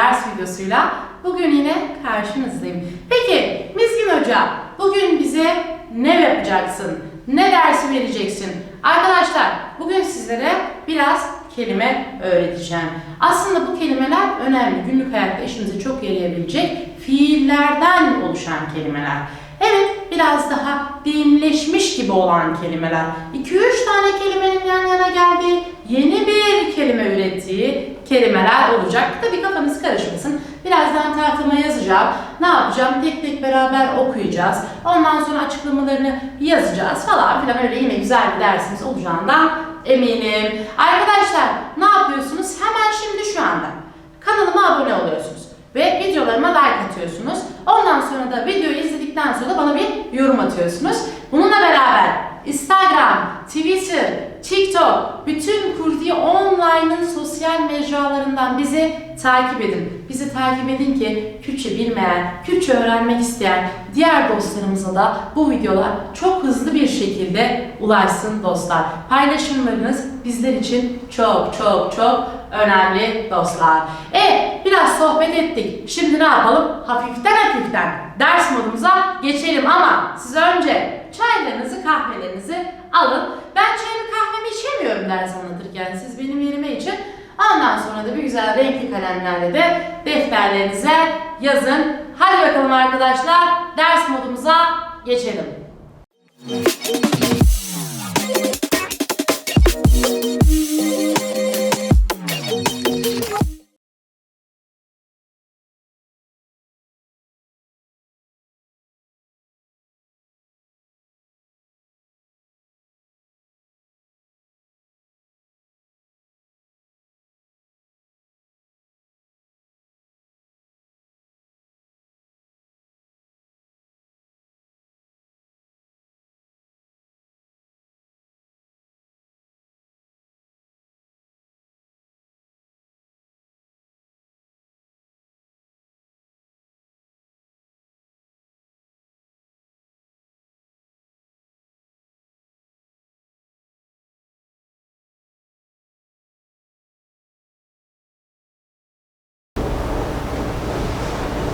ders videosuyla bugün yine karşınızdayım. Peki, Mizgin Hoca, bugün bize ne yapacaksın? Ne dersi vereceksin? Arkadaşlar, bugün sizlere biraz kelime öğreteceğim. Aslında bu kelimeler önemli. Günlük hayatta işinize çok yarayabilecek fiillerden oluşan kelimeler. Evet, biraz daha deyimleşmiş gibi olan kelimeler. 2-3 tane kelimenin yan yana geldiği, yeni bir kelime ürettiği kelimeler olacak. Tabii kafanız karışmasın. Birazdan yazacağım. Ne yapacağım? Tek tek beraber okuyacağız. Ondan sonra açıklamalarını yazacağız falan filan. Öyle yine güzel bir dersimiz olacağından eminim. Arkadaşlar ne yapıyorsunuz? Hemen şimdi şu anda kanalıma abone oluyorsunuz ve videolarıma like atıyorsunuz. Ondan sonra da videoyu izledikten sonra da bana bir yorum atıyorsunuz. Bununla beraber Instagram, Twitter, TikTok, bütün Kurdi Online'ın sosyal mecralarından bizi takip edin. Bizi takip edin ki Kürtçe bilmeyen, Kürtçe öğrenmek isteyen diğer dostlarımıza da bu videolar çok hızlı bir şekilde ulaşsın dostlar. Paylaşımlarınız bizler için çok çok çok önemli dostlar. E biraz sohbet ettik. Şimdi ne yapalım? Hafiften hafiften ders modumuza geçelim ama siz önce çaylarınızı, kahvelerinizi alın. Ben çayımı içemiyorum ders anlatırken. Siz benim yerime için. Ondan sonra da bir güzel renkli kalemlerle de defterlerinize yazın. Hadi bakalım arkadaşlar ders modumuza geçelim.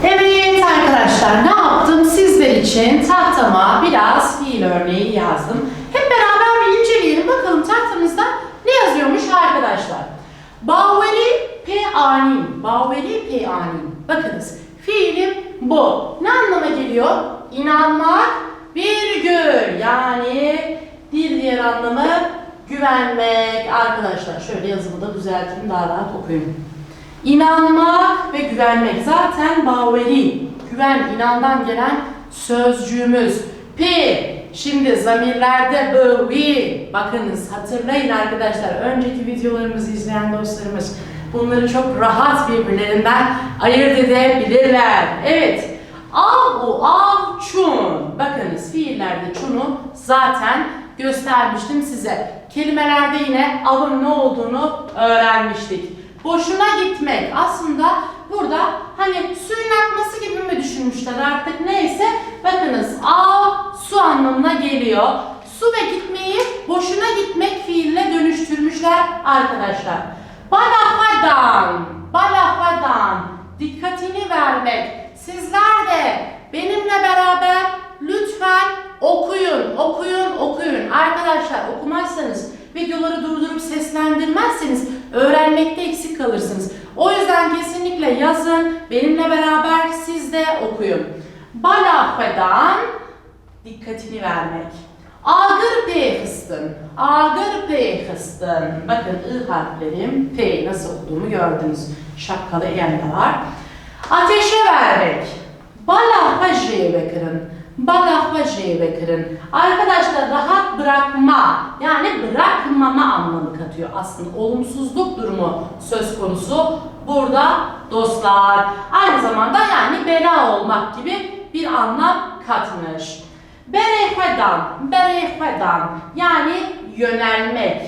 Evet arkadaşlar ne yaptım sizler için tahtama biraz fiil örneği yazdım. Hep beraber bir inceleyelim bakalım tahtamızda ne yazıyormuş arkadaşlar. Baveri pe anin. Baveri pe anin. Bakınız fiilim bu. Ne anlama geliyor? İnanmak virgül yani bir diğer anlamı güvenmek. Arkadaşlar şöyle yazımı da düzelteyim daha rahat okuyayım. İnanmak ve güvenmek zaten baveri, güven, inandan gelen sözcüğümüz. Pi, şimdi zamirlerde bu, vi. Bakınız hatırlayın arkadaşlar, önceki videolarımızı izleyen dostlarımız bunları çok rahat birbirlerinden ayırt edebilirler. Evet, av u, av çun. Bakınız fiillerde çunu zaten göstermiştim size. Kelimelerde yine avın ne olduğunu öğrenmiştik. Boşuna gitmek aslında burada hani suyun akması gibi mi düşünmüşler artık neyse bakınız av su anlamına geliyor. Su ve gitmeyi boşuna gitmek fiiline dönüştürmüşler arkadaşlar. Balafadan, balafadan dikkatini vermek. Sizler de benimle beraber lütfen okuyun, okuyun, okuyun. Arkadaşlar okumazsanız videoları durdurup seslendirmezseniz öğrenmekte eksik kalırsınız. O yüzden kesinlikle yazın, benimle beraber siz de okuyun. Balafeden dikkatini vermek. Ağır P fıstın. Ağır P fıstın. Bakın I harflerim P nasıl okuduğumu gördünüz. Şapkalı de var. Ateşe vermek. Balafa J kırın. Balafa J kırın. Arkadaşlar rahat bırakma yani bırakmama anlamı katıyor aslında. Olumsuzluk durumu söz konusu burada dostlar. Aynı zamanda yani bela olmak gibi bir anlam katmış. Berehvedan, berehvedan yani yönelmek.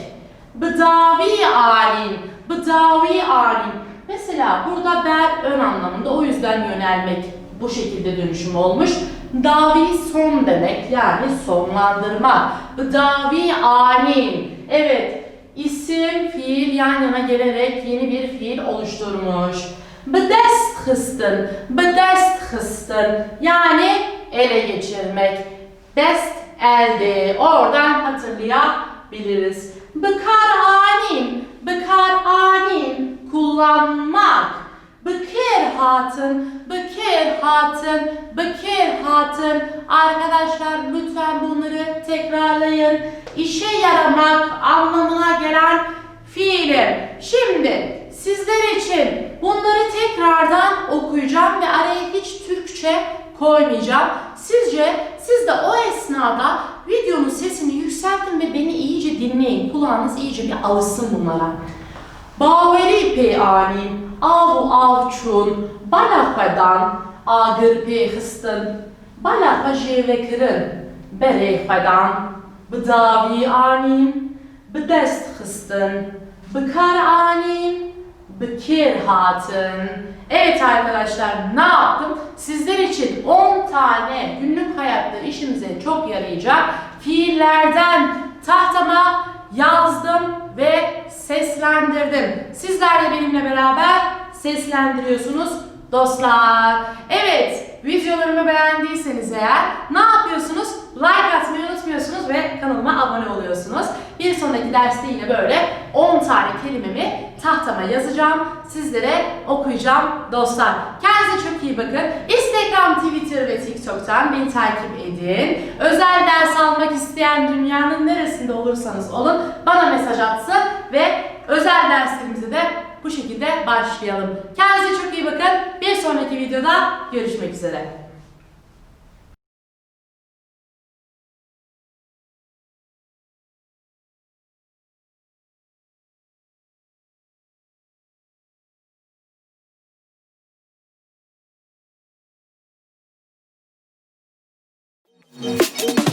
Bıdavi alim, bıdavi alim. Mesela burada ber ön anlamında o yüzden yönelmek bu şekilde dönüşüm olmuş. Davi son demek yani sonlandırmak. Davi anin. Evet isim, fiil yan yana gelerek yeni bir fiil oluşturmuş. Bedestgisten, bedestgisten yani ele geçirmek. Dest elde. Oradan hatırlayabiliriz. Bekar anin, bekar anin kullanmak. Bekir hatın, bekir hatın, bekir hatın. Arkadaşlar lütfen bunları tekrarlayın. İşe yaramak anlamına gelen fiilim. Şimdi sizler için bunları tekrardan okuyacağım ve araya hiç Türkçe koymayacağım. Sizce siz de o esnada videonun sesini yükseltin ve beni iyice dinleyin. Kulağınız iyice bir alışsın bunlara. Baveri pe anin, avu avçun, balakadan, agır pe hıstın, balaka jeve kırın, bereyfadan, bıdavi anin, bıdest hıstın, bıkar anin, bıkir hatın. Evet arkadaşlar ne yaptım? Sizler için 10 tane günlük hayatta işimize çok yarayacak fiillerden tahtama yazdım ve seslendirdim. Sizler de benimle beraber seslendiriyorsunuz dostlar. Evet, videolarımı beğendiyseniz eğer ne yapıyorsunuz? Like atmayı unutmuyorsunuz ve kanalıma abone oluyorsunuz. Bir sonraki derste yine böyle 10 tane kelimemi tahtama yazacağım. Sizlere okuyacağım dostlar. Kendinize çok iyi bakın. Instagram, Twitter ve TikTok'tan beni takip edin. Özel ders almak isteyen dünyanın neresinde olursanız olun bana mesaj atsın ve özel derslerimize de bu şekilde başlayalım. Kendinize çok iyi bakın. Bir sonraki videoda görüşmek üzere. Thank you.